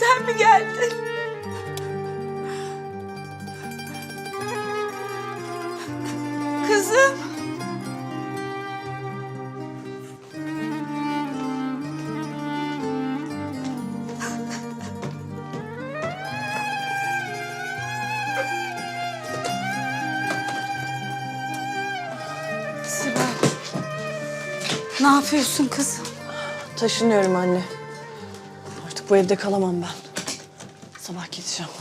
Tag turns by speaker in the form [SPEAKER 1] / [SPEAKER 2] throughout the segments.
[SPEAKER 1] sen mi geldin? Kızım. Sibel. Ne yapıyorsun kızım?
[SPEAKER 2] Taşınıyorum anne. Artık bu evde kalamam ben. Sabah gideceğim.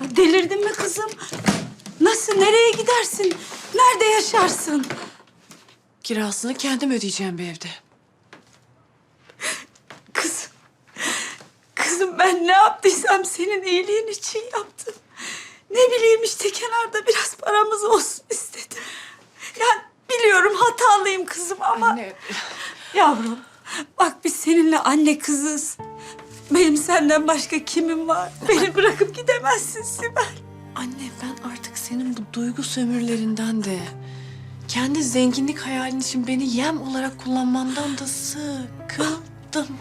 [SPEAKER 1] Delirdin mi kızım? Nasıl, nereye gidersin? Nerede yaşarsın?
[SPEAKER 2] Kirasını kendim ödeyeceğim bir evde.
[SPEAKER 1] Kızım, kızım ben ne yaptıysam senin iyiliğin için yaptım. Ne bileyim işte kenarda biraz paramız olsun istedim. Yani biliyorum hatalıyım kızım ama...
[SPEAKER 2] Anne.
[SPEAKER 1] Yavrum, bak biz seninle anne kızız. Benim senden başka kimim var? Beni bırakıp gidemezsin Sibel.
[SPEAKER 2] Anne ben artık senin bu duygu sömürlerinden de... ...kendi zenginlik hayalin için beni yem olarak kullanmandan da sıkıldım.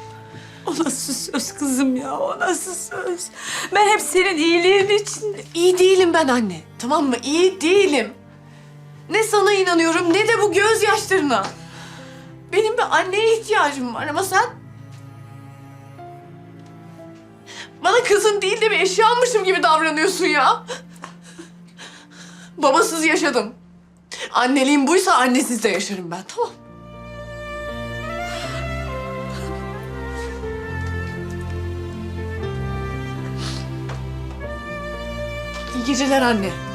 [SPEAKER 1] O nasıl söz kızım ya, o nasıl söz? Ben hep senin iyiliğin için...
[SPEAKER 2] İyi değilim ben anne. Tamam mı? İyi değilim. Ne sana inanıyorum ne de bu gözyaşlarına. Benim bir anneye ihtiyacım var ama sen... Bana kızın değil de bir eşyanmışım gibi davranıyorsun ya. Babasız yaşadım. Anneliğim buysa annesiz de yaşarım ben tamam. İyi geceler anne.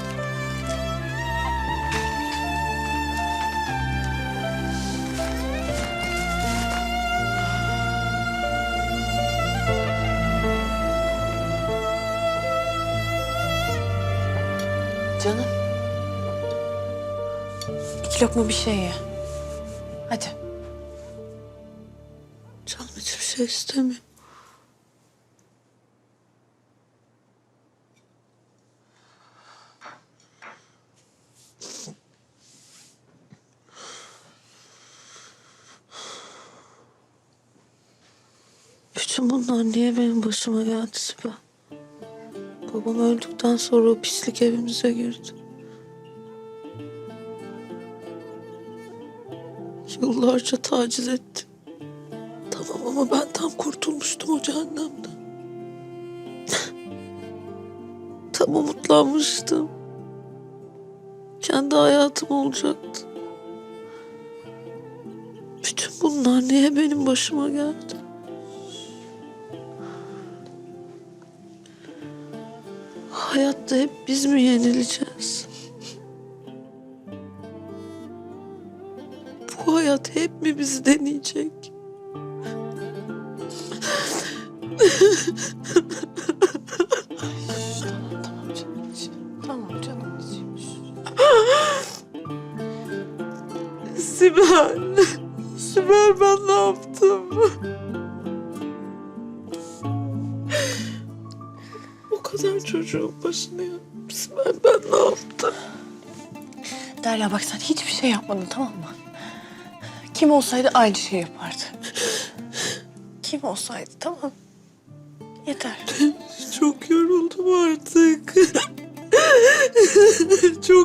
[SPEAKER 2] İki lokma bir şey ye. Hadi.
[SPEAKER 1] Canım hiçbir şey istemiyor.
[SPEAKER 3] Bütün bunlar niye benim başıma geldi Sibel? Babam öldükten sonra o pislik evimize girdi. Yıllarca taciz etti. Tamam ama ben tam kurtulmuştum o cehennemden. tam umutlanmıştım. Kendi hayatım olacaktı. Bütün bunlar niye benim başıma geldi? Hayatta hep biz mi yenileceğiz? Hayat hep mi bizi deneyecek? Sibel. Sibel ben ne yaptım? O kadar çocuğun başına. Sibel ben ne yaptım?
[SPEAKER 2] Derya bak sen hiçbir şey yapmadın tamam mı? Kim olsaydı aynı şeyi yapardı. Kim olsaydı tamam. Yeter.
[SPEAKER 3] Çok yoruldum artık. Çok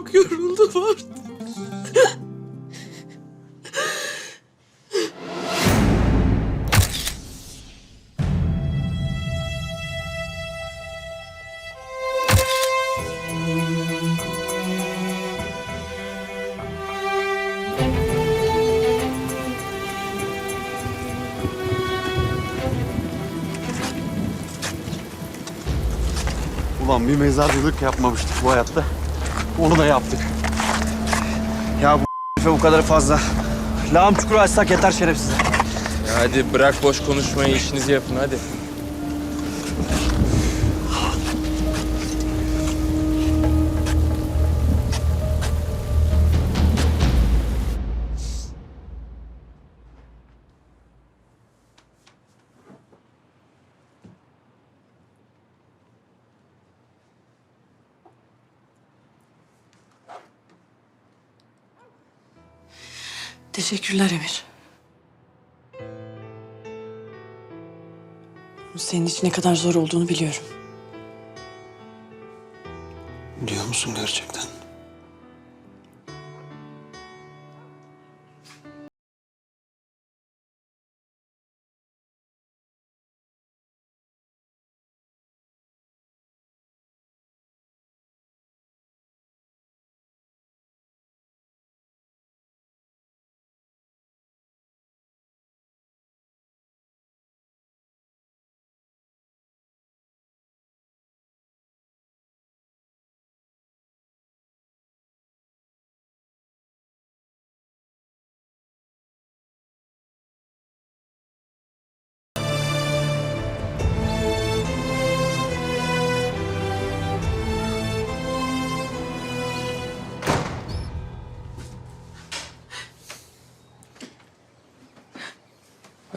[SPEAKER 4] Ulan bir mezarcılık yapmamıştık bu hayatta. Onu da yaptık.
[SPEAKER 5] Ya bu bu kadar fazla. Lağım çukuru açsak yeter şerefsize.
[SPEAKER 6] Ya hadi bırak boş konuşmayı işinizi yapın hadi.
[SPEAKER 2] Teşekkürler Emir. Senin için ne kadar zor olduğunu biliyorum.
[SPEAKER 4] Biliyor musun gerçekten?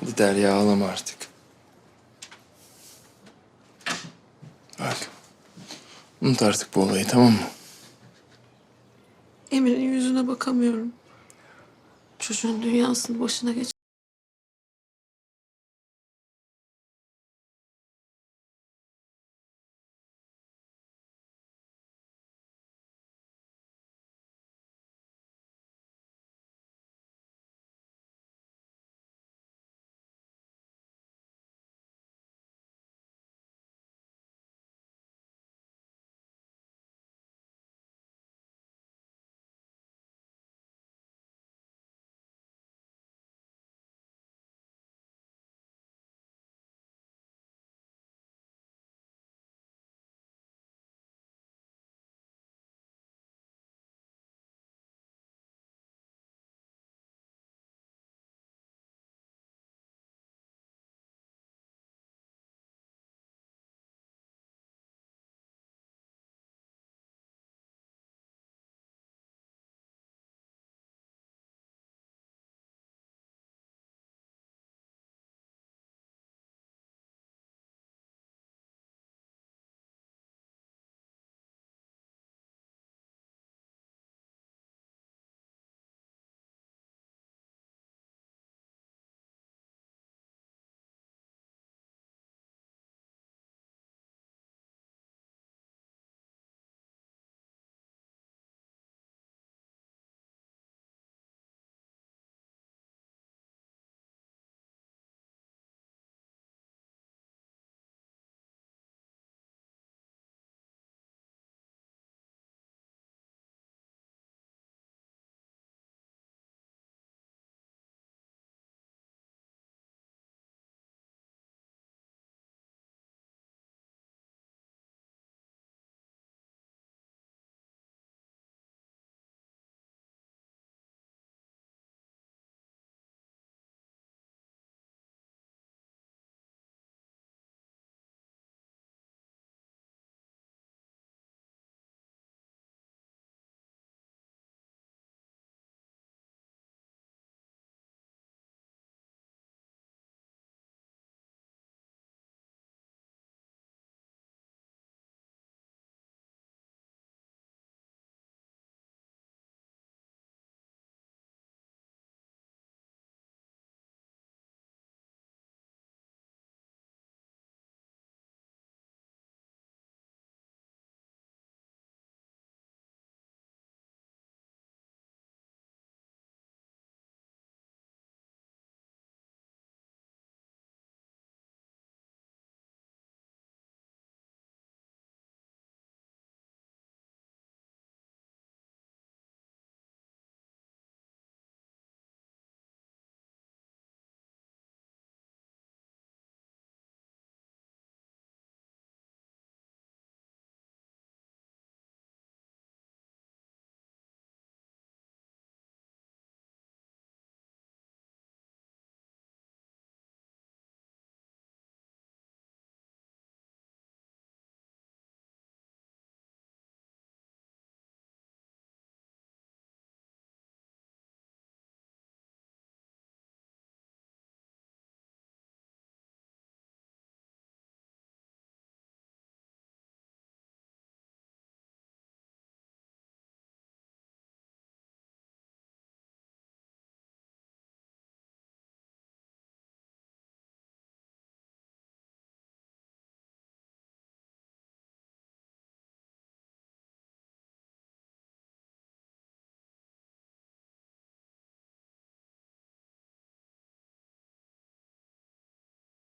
[SPEAKER 6] Hadi Derya ağlama artık. Bak. Unut artık bu olayı tamam mı?
[SPEAKER 3] Emir'in yüzüne bakamıyorum. Çocuğun dünyasını başına geç.